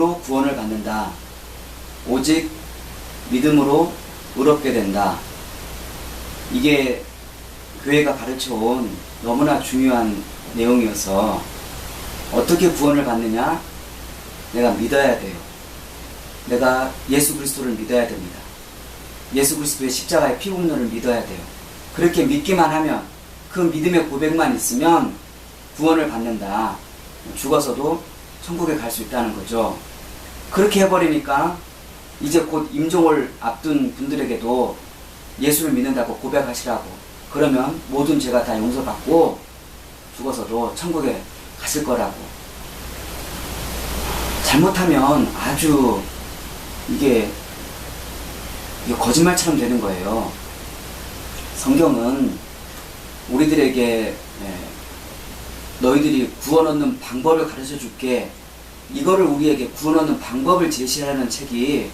로 구원을 받는다. 오직 믿음으로 의롭게 된다. 이게 교회가 가르쳐온 너무나 중요한 내용이어서 어떻게 구원을 받느냐? 내가 믿어야 돼요. 내가 예수 그리스도를 믿어야 됩니다. 예수 그리스도의 십자가의 피공로를 믿어야 돼요. 그렇게 믿기만 하면 그 믿음의 고백만 있으면 구원을 받는다. 죽어서도 천국에 갈 수 있다는 거죠. 그렇게 해버리니까 이제 곧 임종을 앞둔 분들에게도 예수를 믿는다고 고백하시라고 그러면 모든 죄가 다 용서받고 죽어서도 천국에 갔을 거라고 잘못하면 아주 이게, 거짓말처럼 되는 거예요. 성경은 우리들에게 예, 너희들이 구원 얻는 방법을 가르쳐 줄게. 이거를 우리에게 구원 얻는 방법을 제시하는 책이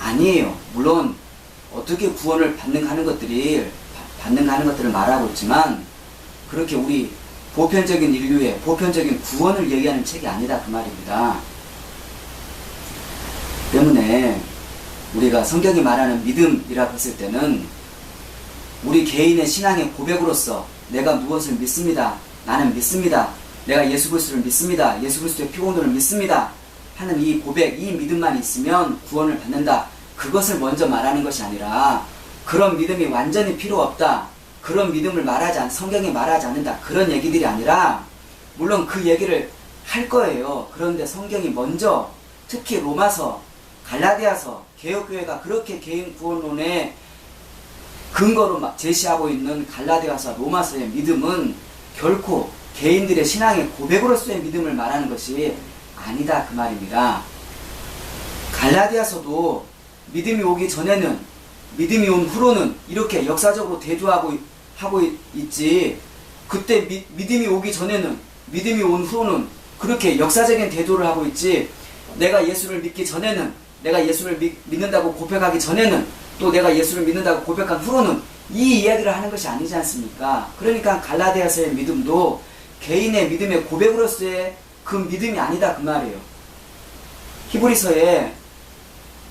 아니에요. 물론 어떻게 구원을 받는 하는 것들이 받는 하는 것들을 말하고 있지만 그렇게 우리 보편적인 인류의 보편적인 구원을 얘기하는 책이 아니다 그 말입니다. 때문에 우리가 성경이 말하는 믿음이라고 했을 때는 우리 개인의 신앙의 고백으로서 내가 무엇을 믿습니다. 나는 믿습니다. 내가 예수 그리스도를 믿습니다. 예수 그리스도의 피곤도를 믿습니다. 하는 이 고백, 이 믿음만 있으면 구원을 받는다. 그것을 먼저 말하는 것이 아니라 그런 믿음이 완전히 필요 없다. 그런 믿음을 말하지 않, 성경이 말하지 않는다. 그런 얘기들이 아니라 물론 그 얘기를 할 거예요. 그런데 성경이 먼저 특히 로마서, 갈라디아서, 개혁교회가 그렇게 개인 구원론의 근거로 제시하고 있는 갈라디아서, 로마서의 믿음은 결코 개인들의 신앙의 고백으로서의 믿음을 말하는 것이 아니다 그 말입니다. 갈라디아서도 믿음이 오기 전에는 믿음이 온 후로는 이렇게 역사적으로 대조하고 하고 있지 그때 미, 믿음이 오기 전에는 믿음이 온 후로는 그렇게 역사적인 대조를 하고 있지 내가 예수를 믿기 전에는 내가 예수를 믿, 믿는다고 고백하기 전에는 또 내가 예수를 믿는다고 고백한 후로는 이 이야기를 하는 것이 아니지 않습니까? 그러니까 갈라디아서의 믿음도 개인의 믿음의 고백으로서의 그 믿음이 아니다 그 말이에요. 히브리서에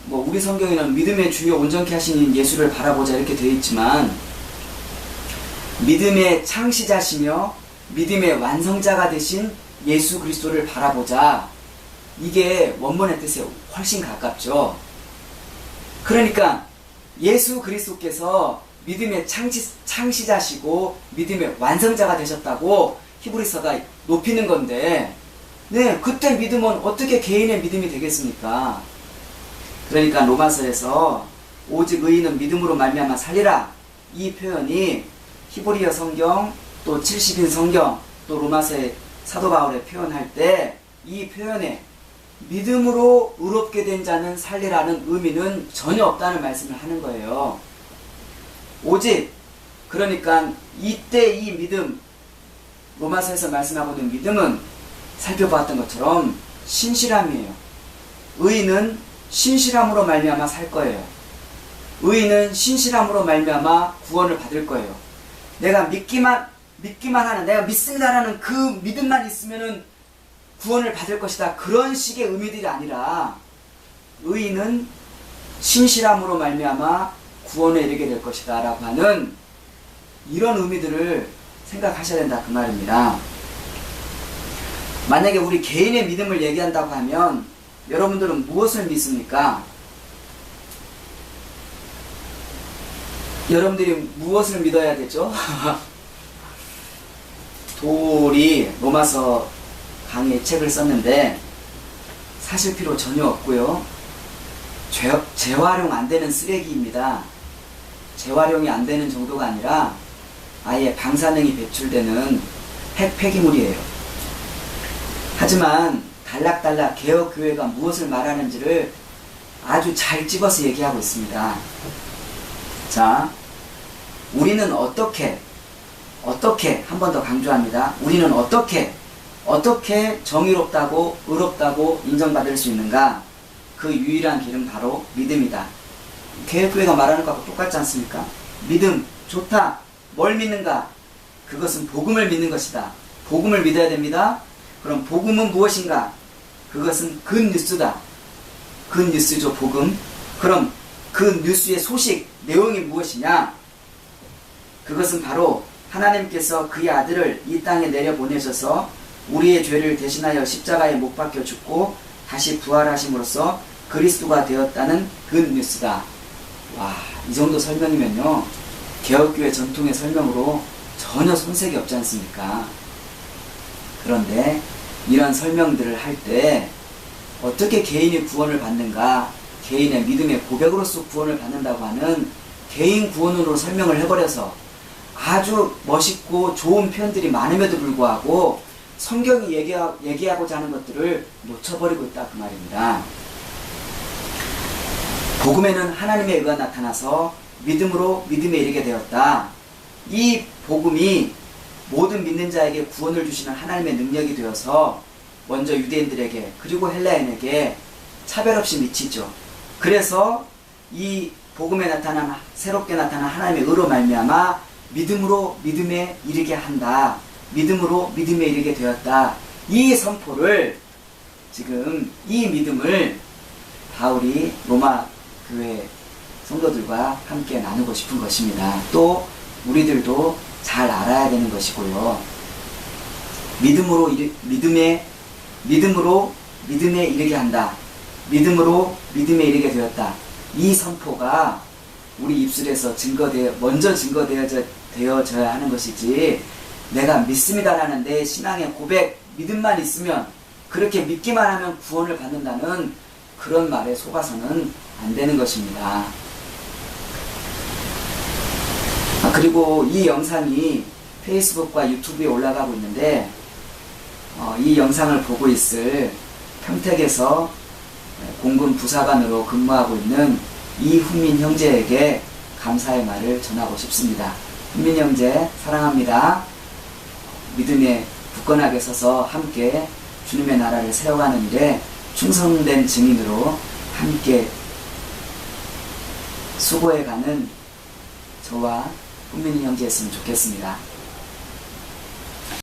뭐 우리 성경에는 믿음의 주요 온전케 하신 예수를 바라보자 이렇게 되어 있지만 믿음의 창시자시며 믿음의 완성자가 되신 예수 그리스도를 바라보자 이게 원본의 뜻에 훨씬 가깝죠. 그러니까 예수 그리스도께서 믿음의 창시, 창시자시고 믿음의 완성자가 되셨다고 히브리서가 높이는 건데 네 그때 믿음은 어떻게 개인의 믿음이 되겠습니까? 그러니까 로마서에서 오직 의인은 믿음으로 말미암아 살리라 이 표현이 히브리어 성경 또 70인 성경 또 로마서의 사도 바울의 표현할 때 이 표현에 믿음으로 의롭게 된 자는 살리라는 의미는 전혀 없다는 말씀을 하는 거예요. 오직 그러니까 이때 이 믿음 로마서에서 말씀하고 있는 믿음은 살펴보았던 것처럼 신실함이에요. 의인은 신실함으로 말미암아 살 거예요. 의인은 신실함으로 말미암아 구원을 받을 거예요. 내가 믿기만 믿기만 하는 내가 믿습니다라는 그 믿음만 있으면은 구원을 받을 것이다. 그런 식의 의미들이 아니라 의인은 신실함으로 말미암아 구원에 이르게 될 것이다라고 하는 이런 의미들을 생각하셔야 된다 그 말입니다. 만약에 우리 개인의 믿음을 얘기한다고 하면 여러분들은 무엇을 믿습니까? 여러분들이 무엇을 믿어야 되죠? 돌이 로마서 강의 책을 썼는데 사실 필요 전혀 없고요. 재, 재활용 안 되는 쓰레기입니다. 재활용이 안 되는 정도가 아니라 아예 방사능이 배출되는 핵 폐기물이에요. 하지만 단락단락 개혁교회가 무엇을 말하는지를 아주 잘 집어서 얘기하고 있습니다. 자, 우리는 어떻게, 어떻게, 한 번 더 강조합니다. 우리는 어떻게, 어떻게 정의롭다고, 의롭다고 인정받을 수 있는가? 그 유일한 길은 바로 믿음이다. 개혁교회가 말하는 것과 똑같지 않습니까? 믿음, 좋다. 뭘 믿는가? 그것은 복음을 믿는 것이다. 복음을 믿어야 됩니다. 그럼 복음은 무엇인가? 그것은 그 뉴스다. 그 뉴스죠, 복음. 그럼 그 뉴스의 소식, 내용이 무엇이냐? 그것은 바로 하나님께서 그의 아들을 이 땅에 내려보내셔서 우리의 죄를 대신하여 십자가에 못 박혀 죽고 다시 부활하심으로써 그리스도가 되었다는 그 뉴스다. 와, 이 정도 설명이면요. 개혁교회 전통의 설명으로 전혀 손색이 없지 않습니까? 그런데 이런 설명들을 할 때 어떻게 개인이 구원을 받는가, 개인의 믿음의 고백으로서 구원을 받는다고 하는 개인 구원으로 설명을 해버려서 아주 멋있고 좋은 표현들이 많음에도 불구하고 성경이 얘기하, 얘기하고자 하는 것들을 놓쳐버리고 있다 그 말입니다. 복음에는 하나님의 의가 나타나서 믿음으로 믿음에 이르게 되었다. 이 복음이 모든 믿는 자에게 구원을 주시는 하나님의 능력이 되어서 먼저 유대인들에게 그리고 헬라인에게 차별 없이 미치죠. 그래서 이 복음에 나타난 새롭게 나타난 하나님의 의로 말미암아 믿음으로 믿음에 이르게 한다. 믿음으로 믿음에 이르게 되었다. 이 선포를 지금 이 믿음을 바울이 로마 교회 성도들과 함께 나누고 싶은 것입니다. 또 우리들도 잘 알아야 되는 것이고요. 믿음으로 믿음에 믿음으로 믿음에 이르게 한다. 믿음으로 믿음에 이르게 되었다. 이 선포가 우리 입술에서 증거되어 먼저 증거되어져 되어져야 하는 것이지 내가 믿습니다라는 내 신앙의 고백 믿음만 있으면 그렇게 믿기만 하면 구원을 받는다는 그런 말에 속아서는 안 되는 것입니다. 아, 그리고 이 영상이 페이스북과 유튜브에 올라가고 있는데 어, 이 영상을 보고 있을 평택에서 공군 부사관으로 근무하고 있는 이훈민 형제에게 감사의 말을 전하고 싶습니다. 훈민 형제 사랑합니다. 믿음에 굳건하게 서서 함께 주님의 나라를 세워가는 일에 충성된 증인으로 함께 수고해가는 저와 훈민이 형제였으면 좋겠습니다.